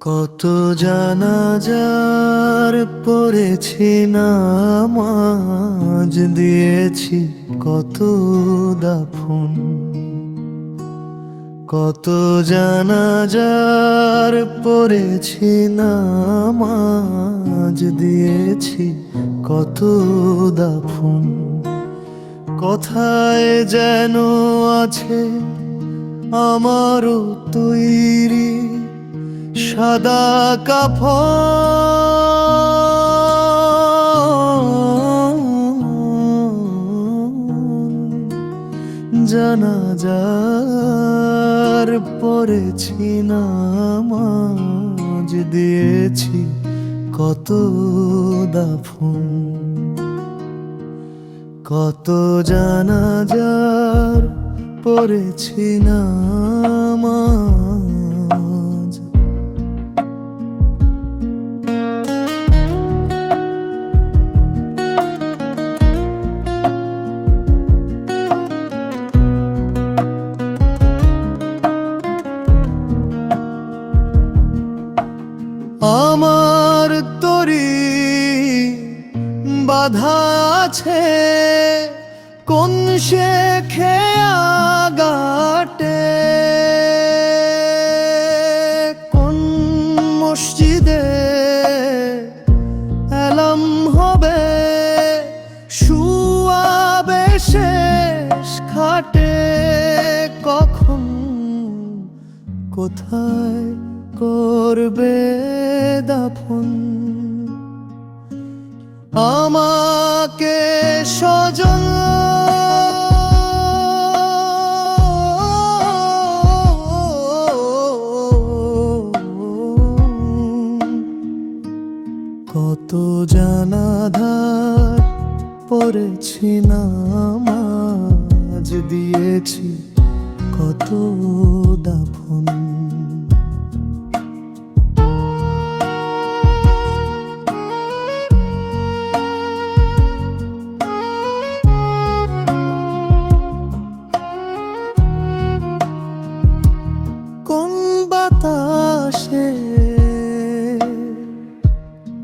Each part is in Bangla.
কত জানাজার পড়েছি নামাজ দিয়েছি, কত দাফন, কত জানাজার পড়েছি নামাজ দিয়েছি, কত দাফন। কথায় যেন আছে আমারও তৈরি সাদা কাফন। জানাজার পড়েছি নামাজ দিয়েছি কত দাফন। কত জানা জানাজার পড়েছি নামাজ আমার তরি বাধা আছে, কোন সে খেয়া গাটে কোন মসজিদে এলাম হবে, শুয়াবে শেষ খাটে কখন, কোথায় করবে দাফন। আমাকে সজন কত জানাধার পড়েছি নামাজ দিয়েছি কত দাফন।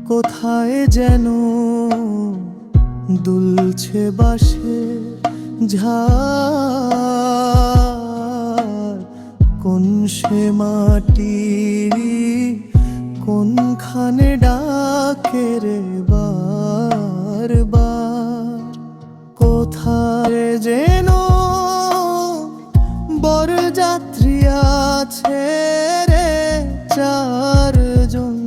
কোথায় যেন দুলছে বাসে ঝাড় কোন সে মাটি কোনখানে ডাকে রে বারবার? কোথায় যেন বড় যাত্রী আছে রে চারজন?